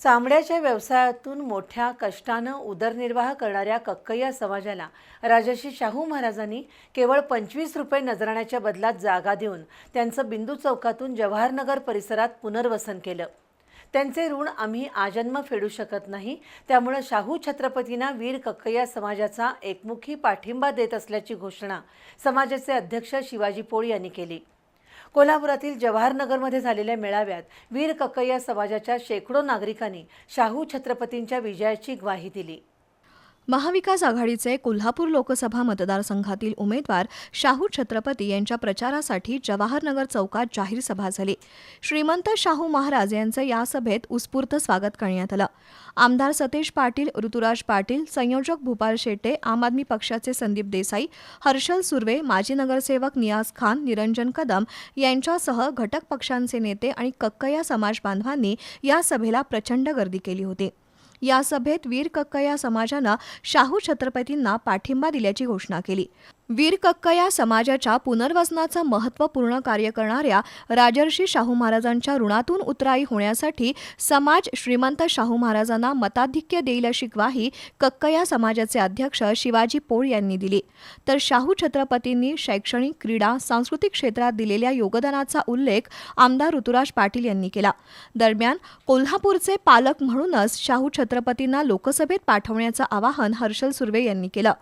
चामड्याच्या व्यवसायातून मोठ्या कष्टानं उदरनिर्वाह करणाऱ्या कक्कय्या समाजाला राजर्षी शाहू महाराजांनी केवळ पंचवीस रुपये नजराण्याच्या बदलात जागा देऊन त्यांचं बिंदू चौकातून जवाहरनगर परिसरात पुनर्वसन केलं. त्यांचे ऋण आम्ही आजन्म फेडू शकत नाही त्यामुळं शाहू छत्रपतींना वीर कक्कय्या समाजाचा एकमुखी पाठिंबा देत असल्याची घोषणा समाजाचे अध्यक्ष शिवाजी पोळ यांनी केली. कोल्हापुरातील जवाहरनगरमध्ये झालेल्या मेळाव्यात वीर कक्कय्या समाजाच्या शेकडो नागरिकांनी शाहू छत्रपतींच्या विजयाची ग्वाही दिली. महाविकास आघाडीचे कोल्हापूर लोकसभा मतदारसंघातील उमेदवार शाहू छत्रपती यांच्या प्रचारासाठी जवाहरनगर चौकात जाहीर सभा झाली. श्रीमंत शाहू महाराज यांचं या सभेत उत्स्फूर्त स्वागत करण्यात आलं. आमदार सतेज पाटील ऋतुराज पाटील संयोजक भूपाल शेट्टे आम आदमी पक्षाचे संदीप देसाई हर्षल सुर्वे माजी नगरसेवक नियाज खान निरंजन कदम यांच्यासह घटक पक्षांचे नेते आणि कक्कया समाज बांधवांनी या सभेला प्रचंड गर्दी केली होती. या सभेत वीर कक्कया समाजानं शाहू छत्रपतींना पाठिंबा दिल्याची घोषणा केली. वीर कक्कया समाजाच्या पुनर्वसनाचं महत्त्वपूर्ण कार्य करणाऱ्या राजर्षी शाहू महाराजांच्या ऋणातून उतराई होण्यासाठी समाज श्रीमंत शाहू महाराजांना मताधिक्य देईल अशी ग्वाही कक्कया समाजाचे अध्यक्ष शिवाजी पोळ यांनी दिली. तर शाहू छत्रपतींनी शैक्षणिक क्रीडा सांस्कृतिक क्षेत्रात दिलेल्या योगदानाचा उल्लेख आमदार ऋतुराज पाटील यांनी केला. दरम्यान कोल्हापूरचे पालक म्हणूनच शाहू छत्रपतींना लोकसभेत पाठवण्याचं आवाहन हर्षल सुर्वे यांनी केलं.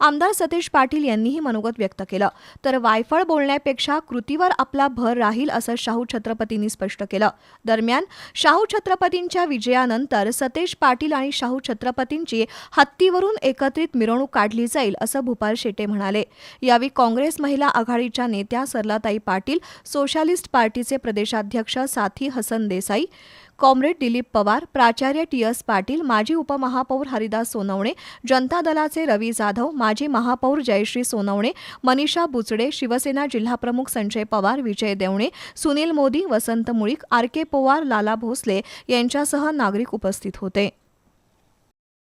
आमदार सतीश पाटील यांनी यांनीही मनोगत व्यक्त केलं. तर वायफळ बोलण्यापेक्षा कृतीवर आपला भर राहील असं शाहू छत्रपतींनी स्पष्ट केलं. दरम्यान शाहू छत्रपतींच्या विजयानंतर सतेज पाटील आणि शाहू छत्रपतींची हत्तीवरून एकत्रित मिरवणूक काढली जाईल असं भूपाल शेटे म्हणाले. यावेळी काँग्रेस महिला आघाडीच्या नेत्या सरलाताई पाटील सोशालिस्ट पार्टीचे प्रदेशाध्यक्ष साथी हसन देसाई कॉम्रेड दिलीप पवार प्राचार्य टी एस पाटील माजी उपमहापौर हरिदास सोनवणे जनता दलाचे रवी जाधव माजी महापौर जयश्री सोनवणे मनीषा बुचडे शिवसेना जिल्हाप्रमुख संजय पवार विजय देवणे सुनील मोदी वसंत मुळीक आर के पवार लाला भोसले यांच्यासह नागरिक उपस्थित होते.